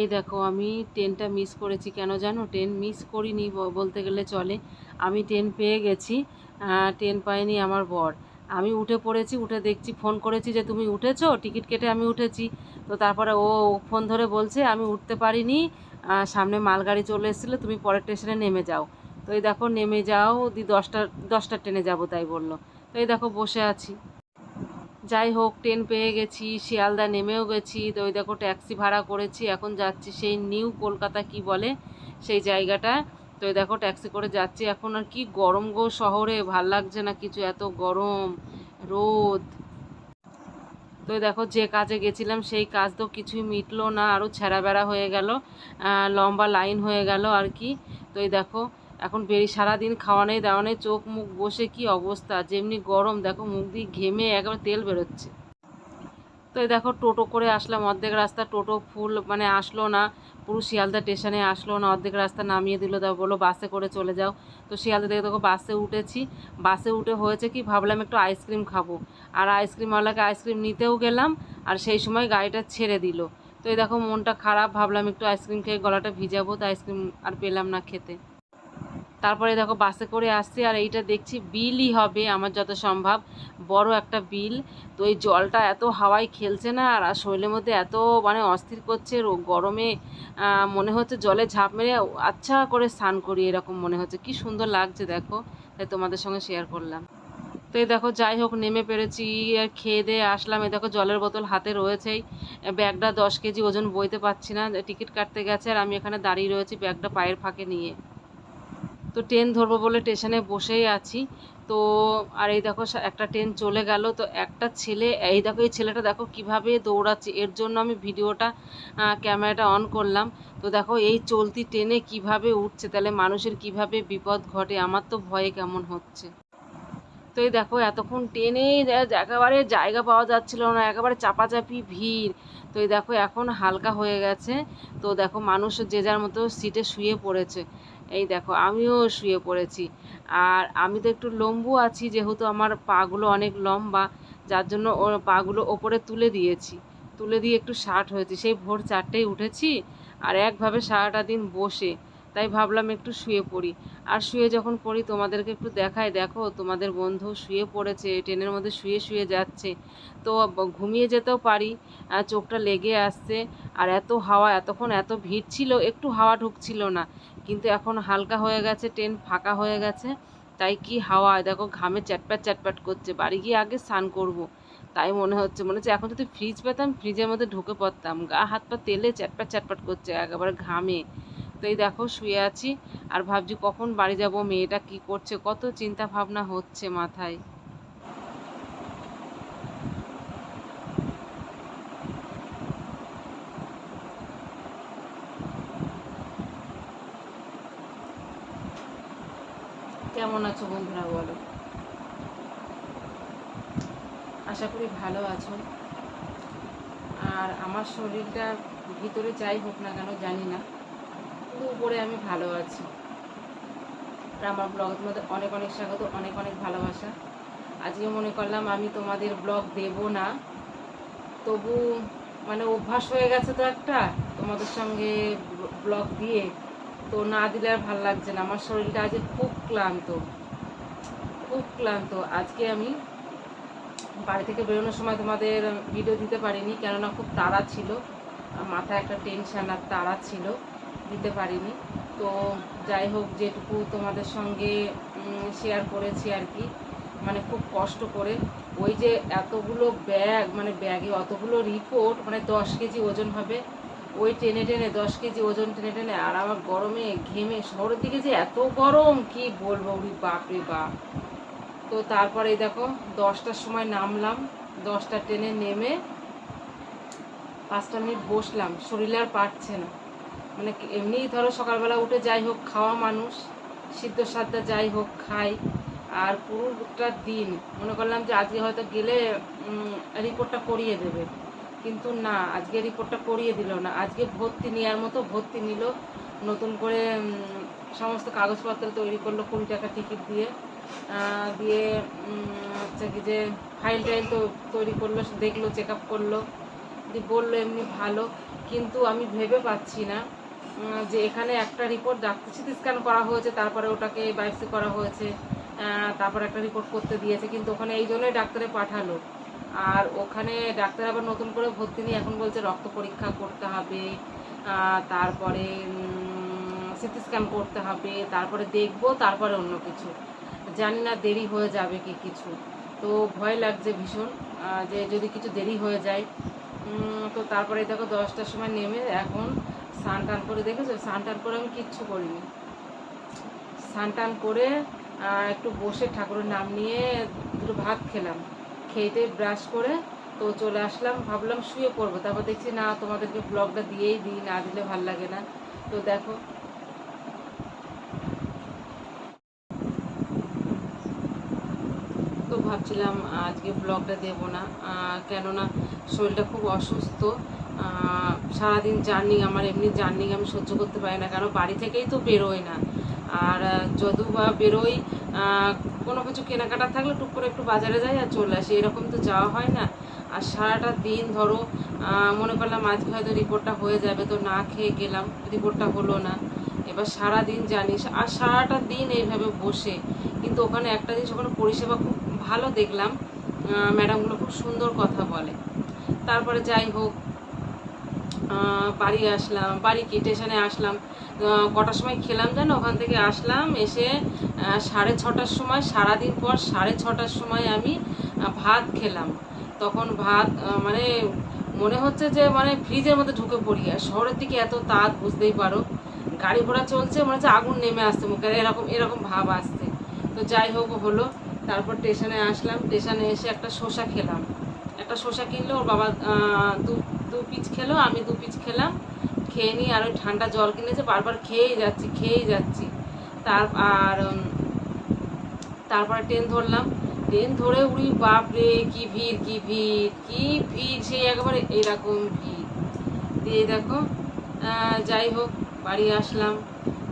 এই দেখো, আমি ট্রেনটা মিস করেছি। কেন জানো? ট্রেন মিস করিনি বলতে গেলে চলে। আমি ট্রেন পেয়ে গেছি ট্রেন পাইনি আমার বর। আমি উঠে পড়েছি, উঠে দেখছি ফোন করেছি যে, তুমি উঠেছো? টিকিট কেটে আমি উঠেছি। তো তারপরে ও ফোন ধরে বলছে, আমি উঠতে পারিনি। সামনে মালগাড়ি চলে এসেছিল, তুমি পরের স্টেশনে নেমে যাও। তো এই দেখো, নেমে যাও, দি দশটা, দশটার ট্রেনে যাব তাই বলল। তো এই দেখো, বসে আছি। যাই হোক ট্রেন পেয়ে গেছি, শিয়ালদা নেমেও গেছি। তো ওই দেখো ট্যাক্সি ভাড়া করেছি, এখন যাচ্ছি সেই নিউ কলকাতা কি বলে, সেই জায়গাটা। তো দেখো ট্যাক্সি করে যাচ্ছি। এখন আর কি গরম গো শহরে, ভালো লাগছে না কিছু, এত গরম, রোদ। তো দেখো যে কাজে গেছিলাম, সেই কাজ তো কিছুই মিটলো না আরও ছেঁড়া বেড়া হয়ে গেল লম্বা লাইন হয়ে গেল আর কি। তো এই দেখো এখন বেরি, সারাদিন খাওয়া নেই, দাওয়া নেই, চোখ মুখ বসে কি অবস্থা? যেমনি গরম, দেখো মুখ দিয়ে ঘেমে একবার তেল বেরোচ্ছে। তো এই দেখো টোটো করে আসলাম, অর্ধেক রাস্তা টোটো ফুল মানে আসলো না। পুরো শিয়ালদা স্টেশনে আসলো না, অর্ধেক রাস্তা নামিয়ে দিল তা বলো বাসে করে চলে যাও। তো শিয়ালদা থেকে দেখো বাসে উঠেছি। বাসে উঠে হয়েছে কি, ভাবলাম একটু আইসক্রিম খাব। আর আইসক্রিমওয়ালাকে আইসক্রিম নিতেও গেলাম, আর সেই সময় গাড়িটা ছেড়ে দিল। তো এই দেখো মনটা খারাপ, ভাবলাম একটু আইসক্রিম খেয়ে গলাটা ভিজাবো, তো আইসক্রিম আর পেলাম না খেতে। তারপরে দেখো বাসে করে আসছি আর এইটা দেখছি বিলই হবে আমার যত সম্ভব। বড় একটা বিল। তো এই জলটা এত হাওয়ায় খেলছে না আর শরীরের মধ্যে এত মানে অস্থির করছে গরমে মনে হচ্ছে জলে ঝাঁপ মেরে আচ্ছা করে স্নান করি এরকম মনে হচ্ছে। কি সুন্দর লাগছে দেখো। তাই তোমাদের সঙ্গে শেয়ার করলাম। তো এই দেখো যাই হোক, নেমে পেরেছি আর খেয়ে দিয়ে আসলাম। এই দেখো জলের বোতল হাতে রয়েছেই। ব্যাগটা দশ কেজি ওজন বইতে পারছি না। টিকিট কাটতে গেছে আর আমি এখানে দাঁড়িয়ে রয়েছি ব্যাগটা পায়ের ফাঁকে নিয়ে। তো ট্রেন ধরবো বলে স্টেশনে বসেই আছি। তো আর এই দেখো একটা ট্রেন চলে গেল। তো একটা ছেলে, এই দেখো, এই ছেলেটা দেখো কীভাবে দৌড়াচ্ছে। এর জন্য আমি ভিডিওটা ক্যামেরাটা অন করলাম। তো দেখো, এই চলতি ট্রেনে কীভাবে উঠছে, তাহলে মানুষের কীভাবে বিপদ ঘটে, আমার তো ভয়ে কেমন হচ্ছে। তো এই দেখো, এতক্ষণ ট্রেনে একেবারে জায়গা পাওয়া যাচ্ছিল না, একেবারে চাপাচাপি ভিড়। তো এই দেখো, এখন হালকা হয়ে গেছে। তো দেখো, মানুষ যে যার মতো সিটে শুয়ে পড়েছে। এই দেখো, আমিও শুয়ে পড়েছি। আর আমি তো একটু লম্বু আছি, যেহেতু আমার পাগুলো অনেক লম্বা, যার জন্য ওর পাগুলো ওপরে তুলে দিয়েছি। তুলে দিয়ে একটু শার্ট হয়েছি। সেই ভোর চারটেই উঠেছি আর একভাবে সারাটা দিন বসে, তাই ভাবলাম একটু শুয়ে পড়ি। আর শুয়ে যখন পড়ি, তোমাদেরকে একটু দেখাই, দেখো, তোমাদের বন্ধু শুয়ে পড়েছে, ট্রেনের মধ্যে শুয়ে শুয়ে যাচ্ছে। তো ঘুমিয়ে যেতেও পারি চোখটা লেগে আসছে। আর এত হাওয়া, এতক্ষণ এত ভিড় ছিল, একটু হাওয়া ঢুকছিল না। কিন্তু এখন হালকা হয়ে গেছে, ট্রেন ফাঁকা হয়ে গেছে। তাই কি হাওয়া? দেখো ঘামে চ্যাটপ্যাট চ্যাটপ্যাট করছে। বাড়ি গিয়ে আগে স্নান করব। তাই মনে হচ্ছে মনে হচ্ছে এখন যদি ফ্রিজ পেতাম ফ্রিজের মধ্যে ঢুকে পড়তাম। গা, হাত, পা তেলে চ্যাটপ্যাট চ্যাটপ্যাট করছে, একেবারে ঘামে। তো এই দেখো শুয়ে আছি। আর ভাবছি কখন বাড়ি যাব, মেয়েটা কি করছে? কত চিন্তা ভাবনা হচ্ছে মাথায়। কেমন আছো বন্ধুরা বলো? আশা করি ভালো আছো। আর আমার শরীরটা ভিতরে যাই হোক না কেন জানি না, কিন্তু উপরে আমি ভালো আছি। আর আমার ব্লগের মধ্যে অনেক অনেক স্বাগত, অনেক অনেক ভালোবাসা। আজকে মনে করলাম আমি তোমাদের ব্লগ দেব না, তবু মানে অভ্যাস হয়ে গেছে তো একটা তোমাদের সঙ্গে ব্লগ দিয়ে তো না দিলে আর ভালো লাগছে না। আমার শরীরটা আজকে খুব ক্লান্ত। খুব ক্লান্ত। আজকে আমি বাড়ি থেকে বেরোনোর সময় তোমাদের ভিডিও দিতে পারিনি, কেননা খুব তাড়া ছিল। মাথায় একটা টেনশান আর তাড়া ছিল, দিতে পারিনি। তো যাই হোক, যেটুকু তোমাদের সঙ্গে শেয়ার করেছি আর কি মানে খুব কষ্ট করে। ওই যে এতগুলো ব্যাগ মানে ব্যাগে অতগুলো রিপোর্ট মানে দশ কেজি ওজন হবে। ওই টেনে টেনে দশ কেজি ওজন টেনে টেনে, আর আমার গরমে ঘেমে শহরের দিকে যে এত গরম, কি বলব উরি বাপরে বাপ। তো তারপরে দেখো, দশটার সময় নামলাম, দশটা ট্রেনে নেমে পাঁচটা মিনিট বসলাম, শরীর আর পারছে না। মানে এমনিই ধরো সকালবেলা উঠে যাই হোক, খাওয়া মানুষ, সিদ্ধ সাদ্ধা যাই হোক, খাই। আর পুরোটা দিন, মনে করলাম যে আজকে হয়তো গেলে রিপোর্টটা করিয়ে দেবে। কিন্তু না, আজকে রিপোর্টটা করিয়ে দিল না। আজকে ভর্তি নেওয়ার মতো ভর্তি নিল। নতুন করে সমস্ত কাগজপত্র তৈরি করল কুড়ি টাকা টিকিট দিয়ে। দিয়ে হচ্ছে কি যে ফাইল টাইল তো তৈরি করল, দেখল চেক আপ করল। দিয়ে বলল এমনি ভালো। কিন্তু আমি ভেবে পাচ্ছি না যে এখানে একটা রিপোর্ট ডাক্তার সিটি স্ক্যান করা হয়েছে, তারপরে ওটাকে বায়োপসি করা হয়েছে তারপর একটা রিপোর্ট করতে দিয়েছে। কিন্তু ওখানে এই জন্যই ডাক্তারে পাঠালো। আর ওখানে ডাক্তার আবার নতুন করে ভর্তি নিয়ে এখন বলছে রক্ত পরীক্ষা করতে হবে তারপরে সিটি স্ক্যান করতে হবে, তারপরে দেখব, তারপরে অন্য কিছু। জানি না দেরি হয়ে যাবে কি কিছু। তো ভয় লাগছে ভীষণ যে যদি কিছু দেরি হয়ে যায়। তো তারপরে দেখো দশটার সময় নেমে এখন স্নান টান করে দেখেছ? স্নান টান করে আমি কিচ্ছু করিনি। স্নান টান করে একটু বসে ঠাকুরের নাম নিয়ে দুটো ভাত খেলাম। খেতে ব্রাশ করে তো চলে আসলাম, ভাবলাম শুয়ে পড়ব। তারপর দেখছি, না, তোমাদেরকে ব্লগটা দিয়েই দিই, না দিলে ভালো লাগে না। তো দেখো। তো ভাবছিলাম, আজকে ব্লগটা দেব না। কেননা শরীরটা খুব অসুস্থ। সারাদিন জার্নি, আমার এমনি জার্নি আমি সহ্য করতে পারি না। কারণ বাড়ি থেকেই তো বেরোয় না। আর যদু বা বেরোই কোনো কিছু কেনাকাটা থাকলে টুক করে একটু বাজারে যাই আর চলে আসি। এরকম তো যাওয়া হয় না। আর সারাটা দিন ধরো মনে করলাম আজকে হয়তো রিপোর্টটা হয়ে যাবে, তো না খেয়ে গেলাম রিপোর্টটা হলো না। এবার সারা দিন জানিস, আর সারাটা দিন এইভাবে বসে। কিন্তু ওখানে একটা জিনিস, ওখানে পরিষেবা খুব ভালো দেখলাম ম্যাডামগুলো খুব সুন্দর কথা বলে। তারপরে যাই হোক বাড়ি আসলাম, বাড়ি স্টেশনে আসলাম। কটার সময় খেলাম জানো ওখান থেকে আসলাম, এসে সাড়ে ছটার সময়, সারাদিন পর সাড়ে ছটার সময় আমি ভাত খেলাম। তখন ভাত মানে মনে হচ্ছে যে মানে ফ্রিজের মধ্যে ঢুকে পড়ি। আর শহরের দিকে এত তাঁত বুঝতেই পারো। গাড়ি ঘোড়া চলছে, মনে হচ্ছে আগুন নেমে আসছে মুখে এরকম এরকম ভাব আসছে। তো যাই হোক, হলো। তারপর স্টেশনে আসলাম, স্টেশনে এসে একটা শসা খেলাম। একটা শসা কিনলো, ওর বাবা দু দু পিচ খেলো, আমি দু পিচ খেলাম। খেয়ে নিই আর ওই ঠান্ডা জল কিনেছে, বারবার খেয়েই যাচ্ছি খেয়েই যাচ্ছি। তার আর তারপরে ট্রেন ধরলাম। ট্রেন ধরে উড়ি, বাপরে, কি ভিড় কি ভিড় কি ভিড়, সেই একেবারে এরকম ভিড়। দিয়ে দেখো যাই হোক, বাড়ি আসলাম।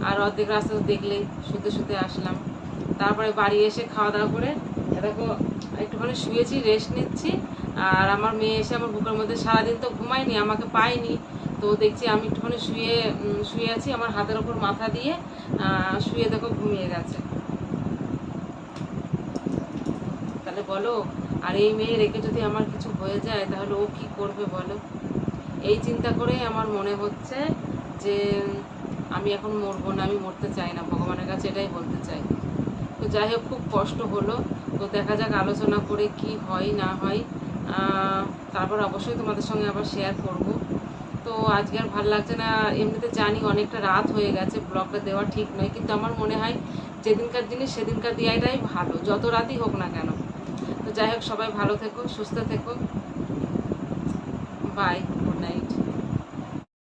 আর অর্ধেক রাস্তা দেখলে শুতে শুতে আসলাম। তারপরে বাড়ি এসে খাওয়া দাওয়া করে দেখো, একটুখানি শুয়েছি রেস্ট নিচ্ছি। আর আমার মেয়ে এসে আমার বুকের মধ্যে সারাদিন তো ঘুমায়নি, আমাকে পায়নি। তো দেখছি আমি একটুখানি শুয়ে শুয়ে আছি, আমার হাতের ওপর মাথা দিয়ে শুয়ে দেখো ঘুমিয়ে গেছে। তাহলে বলো, আর এই মেয়ে রেখে যদি আমার কিছু হয়ে যায়, তাহলে ও কি করবে বলো? এই চিন্তা করেই আমার মনে হচ্ছে যে, আমি এখন মরবো না, আমি মরতে চাই না, ভগবানের কাছে এটাই বলতে চাই। তো যাই হোক, খুব কষ্ট হলো। তো দেখা যাক, আলোচনা করে কি হয়, না হয়। তারপর অবশ্যই তোমাদের সঙ্গে আবার শেয়ার করব। তো আজকে আর ভালো লাগছে না। এমনিতে জানি অনেকটা রাত হয়ে গেছে ব্লগটা দেওয়া ঠিক নয়, কিন্তু আমার মনে হয় যেদিনকার জিনিস সেদিনকার দেওয়াটাই ভালো, যত রাতই হোক না কেন। তো যাই হোক, সবাই ভালো থেকো, সুস্থ থেকো। বাই